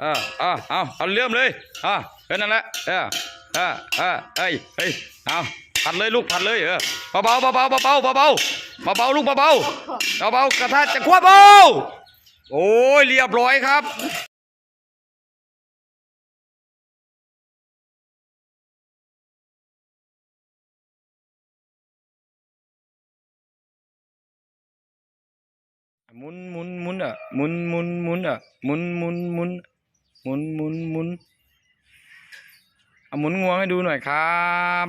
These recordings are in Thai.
เออเอาเอาเอาเริ่มเลยอะเออนั่นแหละเออเออเออเอ้ยเฮ้ยเอาผัดเลยลูกผัดเลยเออเบาๆเบาๆเบาๆเบาๆเบาเบาลูกเบาๆเบาๆกระทะจะควบเบาโอ้ยเรียบร้อยครับหมุนหมุนหมุนอะหมุนหมุนหมุนอะหมุนหมุนหมุน มุนหมุนหมุนเอาหมุนงวงให้ดูหน่อยครับ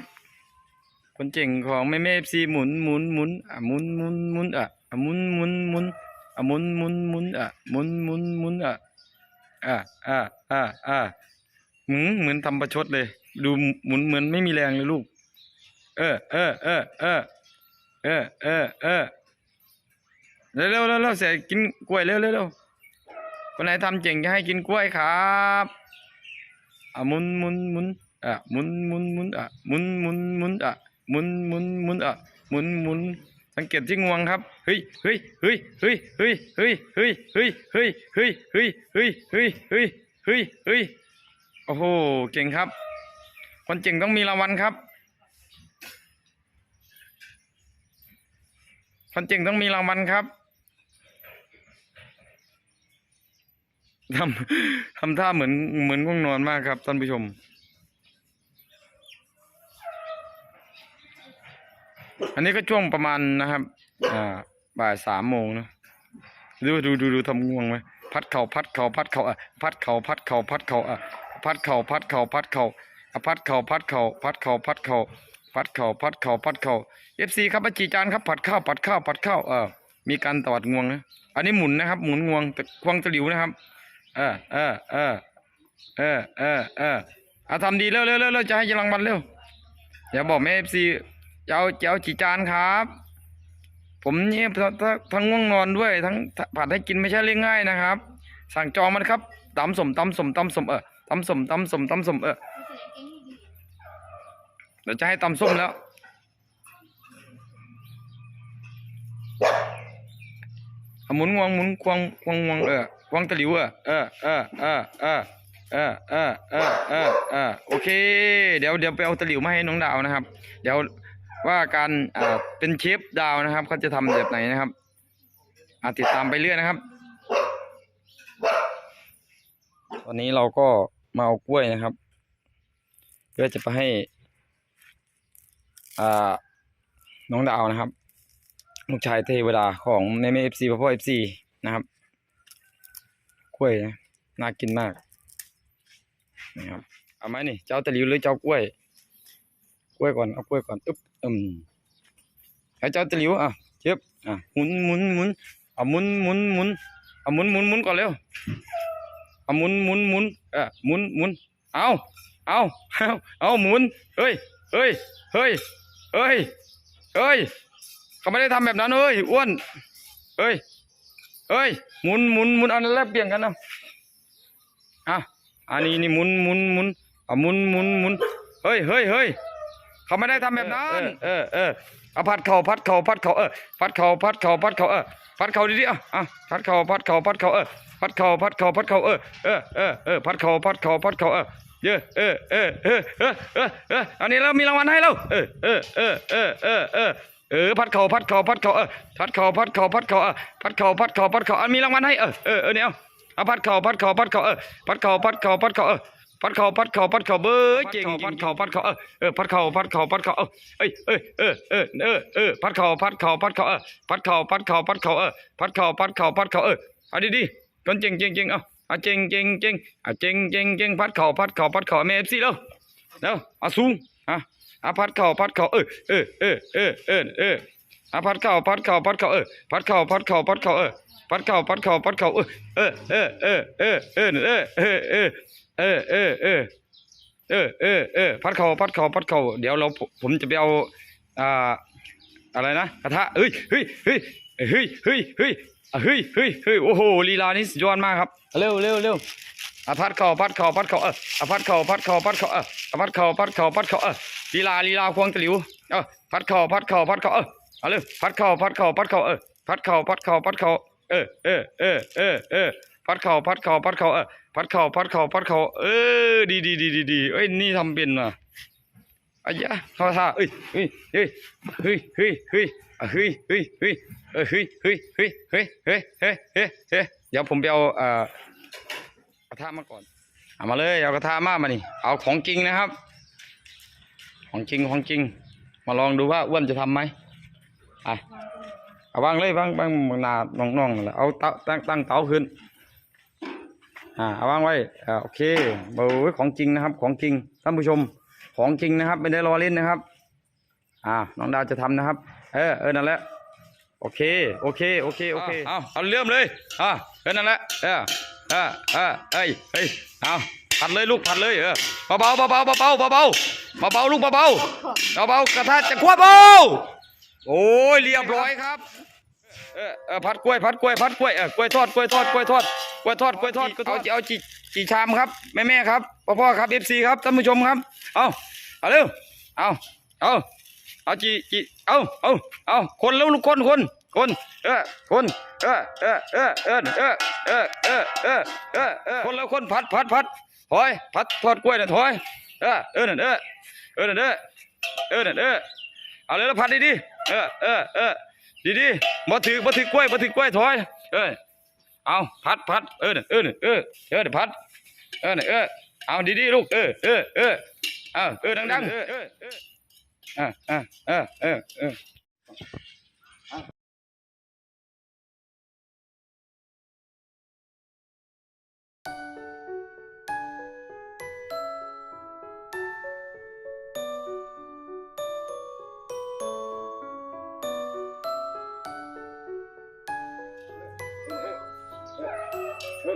คนเจ๋งของแม่แม่ซีหมุนหมุนหมุนอะหมุนหมุนหมุนอะอะหมุนหมุนหมุนอะหมุนหมุนหมุนอะหมุนหมุนหมุนอะอะอะอะอะหมุนเหมือนทำประชดเลย ดูหมุนเหมือนไม่มีแรงเลยลูก เออเออเออเออเออเออเออเร็วเร็วเร็วเร็วเสียกินกล้วยเร็วเร็วเร็ว คนไหนทำเจ๋งจะให้กินกล้วยครับอะมุนมุนมุนอะมุนมุนมุนอะมุนมุนมุนอะมุนมุนมุนอะมุนมุนสังเกตที่งวงครับเฮ้ยเฮ้ยเฮ้ยเฮ้ยเฮ้ยเฮ้ยเฮ้ยเฮ้ยเฮ้ยเฮ้ยเฮ้ยเฮ้ยเฮ้ยเฮ้ยเฮ้ยเฮ้ยเฮ้ยโอ้โหเก่งครับ คนเจ๋งต้องมีรางวัลครับ คนเจ๋งต้องมีรางวัลครับ ทำทำท่าเหมือนเหมือนง่วงนอนมากครับท่านผู้ชม อันนี้ก็ช่วงประมาณนะครับ อ่าบ่ายสามโมงนะดูดูดูดูทำง่วงไหมพัดเข่าพัดเข่าพัดเข่าอะพัดเข่าพัดเข่าพัดเข่าอะพัดเข่าพัดเข่าพัดเข่าอะพัดเข่าพัดเข่าพัดเข่าพัดเข่าพัดเข่าพัดเข่าพัดเข่าเอฟซีครับอาจีจานครับผัดข้าวผัดข้าวผัดข้าวเออมีการตวัดงวงนะอันนี้หมุนนะครับ หมุนงวงแต่ควงตะหลิวนะครับ เออเออเออเออเออเออเอาทำดีเร็วเร็วเร็วเร็วจะให้รางวัลเร็วอย่าบอกแม่เอฟซีจะเอาจะเอาจีจานครับ ผมนี่ทั้งทั้งทั้งง่วงนอนด้วย ทั้งผัดให้กินไม่ใช่เรื่องง่ายนะครับ สั่งจองมันครับตำสมตำสมตำสมเออตำสมตำสมตำสมเออเดี๋ยวจะให้ตำส้มแล้วหมุนงวงหมุนควงควงงวงเออ วงตะหลิวออเออเออเออเออเออเออเออเออเออโอเค เดี๋ยวเดี๋ยวไปเอาตะหลิวมาให้น้องดาวนะครับ เดี๋ยวว่าการอ่าเป็นเชฟดาวนะครับเขาจะทำแบบไหนนะครับอาติดตามไปเรื่อยนะครับ ตอนนี้เราก็มาเอากล้วยนะครับ เพื่อจะไปให้อ่าน้องดาวนะครับลูกชายเทวดาของแม่แม่เอฟซีพ่อพ่อเอฟซีนะครับ กล้วยนะน่ากินมากนะครับเอาไหมนี่เจ้าตะลิวหรือเจ้ากล้วย กล้วยก่อนเอากล้วยก่อนอึ๊บอืมให้เจ้าตะลิวอะเจ็บอะหมุนหมุนหมุนเอาหมุนหมุนหมุนเอาหมุนหมุนหมุนก่อนเร็วเอาหมุนหมุนหมุนเออหมุนหมุนเอาเอาเอาเอาหมุนเฮ้ยเฮ้ยเฮ้ยเฮ้ยเฮ้ยเขาไม่ได้ทำแบบนั้นเอ้ยอ้วนเอ้ย เอ้ยหมุนหมุนหมุนเอาแลกเปลี่ยนกันนะอะอันนี้นี่หมุนหมุนหมุนเอาหมุนหมุนหมุนเฮ้ยเฮ้ยเฮ้ยเขาไม่ได้ทำแบบนั้นเออเออเอาพัดเข่าพัดเข่าพัดเข่าเออพัดเข่าพัดเข่าพัดเข่าเออพัดเข่าดีๆอะอะพัดเข่าพัดเข่าพัดเข่าเออพัดเข่าพัดเข่าพัดเข่าเออเออเออเออพัดเข่าพัดเข่าพัดเข่าเออเยอะเออเออเออเออเออเอออันนี้เรามีรางวัลให้เราเออเออเออเออเออเออ เออพัดเข่าพัดเข่าพัดเข่าเออพัดเข่าพัดเข่าพัดเข่าเออพัดเข่าพัดเข่าพัดเข่าอันมีรางวัลให้เออเออเออเนี่ยเอาเอาพัดเข่าพัดเข่าพัดเข่าเออพัดเข่าพัดเข่าพัดเข่าเออพัดเข่าพัดเข่าพัดเข่าเบอร์เจ๋งพัดเข่าพัดเข่าเออเออพัดเข่าพัดเข่าพัดเข่าเออเอ้ยเออเออเออเออเออพัดเข่าพัดเข่าพัดเข่าเออพัดเข่าพัดเข่าพัดเข่าเออพัดเข่าพัดเข่าพัดเข่าเออเอาดีๆคนเจ๋งเจ๋งเจ๋งเอาเอาเจ๋งเจ๋งเจ๋งเอาเจ๋งเจ๋งเจ๋งพัดเข่าพัดเข่าพัดเข่าแม่เอฟซีแล้วแล้วเอาสูงอะเอาพัดเข่าพัดเข่าเออเออเออเออเออเอออะพัดเข่าพัดเข่าพัดเข่าเออพัดเข่าพัดเข่าพัดเข่าเออพัดเข่าพัดเข่าพัดเข่าเออเออเออเออเออเออเออเออเออเออเออเออเออเออพัดเข่าพัดเข่าพัดเข่าเดี๋ยวเราผมจะไปเอาอ่าอะไรนะกระทะเฮ้ยเฮ้ยเฮ้ยเฮ้ยเฮ้ยเฮ้ยเฮ้ยเฮ้ยเฮ้ยโอ้โหลีลานี่สุดยอดมากครับ เร็วเร็วเร็วอะพัดเข่าพัดเข่าพัดเข่าเอออะพัดเข่าพัดเข่าพัดเข่าเอออะพัดเข่าพัดเข่าพัดเข่าเออ ลีลาลีลาควงตะหลิวเออพัดเข่าพัดเข่าพัดเข่าเออเอาเลยพัดเข่าพัดเข่าพัดเข่าเออพัดเข่าพัดเข่าพัดเข่าเออเออเออเออเออพัดเข่าพัดเข่าพัดเข่าเออพัดเข่าพัดเข่าพัดเข่าเออดีดีดีดีดีเอ้ยนี่ทำเป็นว่ะอายะเข้าท่าเอ้ยเฮ้ยเฮ้ยเฮ้ยเฮ้ยเฮ้ยเฮ้ยเฮ้ยเฮ้ยเออเฮ้ยเฮ้ยเฮ้ยเฮ้ยเฮ้ยเฮ้ยเฮ้ยเฮ้ยเดี๋ยวผมไปเอาเอ่อกระทะมาก่อนเอามาเลยเอากระทะมามานี่เอาของจริงนะครับ ของจริงของจริง มาลองดูว่าอ้วนจะทำไหมอะเอาวางเลยวางวางบางนาน้องๆนั่นแหละเอาเตาตั้งตั้งเตาขึ้นอ่าเอาวางไว้อ่าโอเคเบอร์ของจริงนะครับ ของจริงท่านผู้ชมของจริงนะครับไม่ได้ล้อเล่นนะครับ อ่าน้องดาวจะทำนะครับ เออเออนั่นแหละโอเค โอเค โอเค โอเค เอาเอาเริ่มเลย อ่าเออนั่นแหละ เออเออเออเอ้ยเฮ้ยเอา ผัดเลยลูกผัดเลยเออเบาเบาเบาเบาเบาเบาเบาเบาเบาๆลูกเบาเบาเบาเบาๆกระทะจะควบเบาโอ้ยเรียบร้อยครับเออเออผัดกล้วยผัดกล้วยผัดกล้วยเออกล้วยทอดกล้วยทอดกล้วยทอดกล้วยทอดกล้วยทอดเอาเอาจีจีชามครับแม่แม่ครับพ่อพ่อครับเอฟซีครับท่านผู้ชมครับเอาเอาเร็วเอาเอาเอาจีจีเอาเอาเอาคนแล้วลูกคนคนคนเออคนเออเออเออเออเออเออเออเออเออเออคนแล้วคนผัดผัดผัด ถอยผัดทอดกล้วยน่ะถอยเออเออนั่นเออเออนั่นเออเออนั่นเออเอาเลยแล้วผัดดีๆเออเออเออดีดีๆบ่ถือบ่ถือกล้วยบ่ถือกล้วยถอยเออเอาพัดพัดเออน่ะเออน่ะเออเออน่ะพัดเออน่ะเออเอาดีดีๆลูกเออเออเออเอาเออดังๆเออเออเอออ่าอ่าเออเออ คร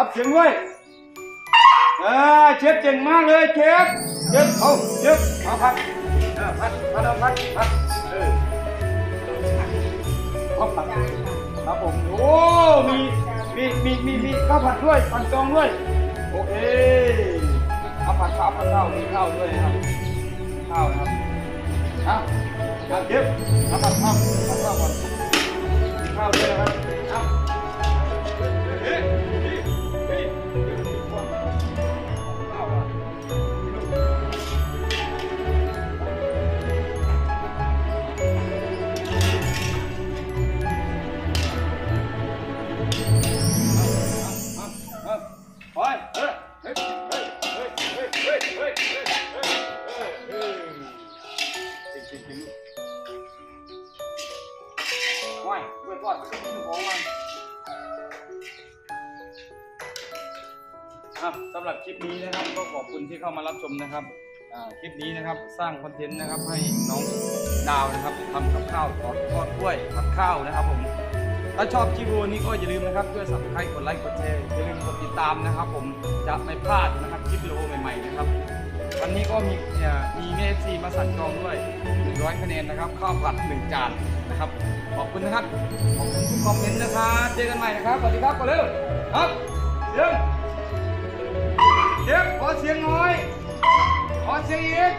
ับเสียงไว้เออเชฟเจ๋งมากเลยเชฟเชฟเอาเชฟเอาพัดเออพัดพัดเอาพัดพัดเออเอาผัดครับ ผม โอ้ มี มี มี มีมีข้าวผัดด้วยผัดกองด้วย โอเคข้าวผัดข้าวผัดข้าวมีข้าวด้วยครับ ข้าวนะครับเอาเอาเชฟเอาผัดข้าวผัดข้าวผัดข้าวด้วยนะครับับสำหรับคลิปนี้นะครับ ก็ขอบคุณที่เข้ามารับชมนะครับอ่าคลิปนี้นะครับสร้างคอนเทนต์นะครับให้น้องดาวนะครับทำกับข้าวทอดทอดกล้วยผัดข้าวนะครับผมถ้าชอบคลิปวิดีโอนี้ก็อย่าลืมนะครับช่วยสับสไครต์กดไลค์กดแชร์อย่าลืมกดติดตามนะครับ ผมจะไม่พลาดนะครับคลิปวิดีโอใหม่ๆนะครับวันนี้ก็มีเอ่อมีเมฟซีมาสั่งจองด้วย100คะแนนนะครับข้าวผัด1จานนะครับขอบคุณนะครับขอบคุณคอมเมนต์นะครับเจอกันใหม่นะครับสวัสดีครับก่อนเร็วครับเสียงเสียงยหน่อย ขอเสียงอีก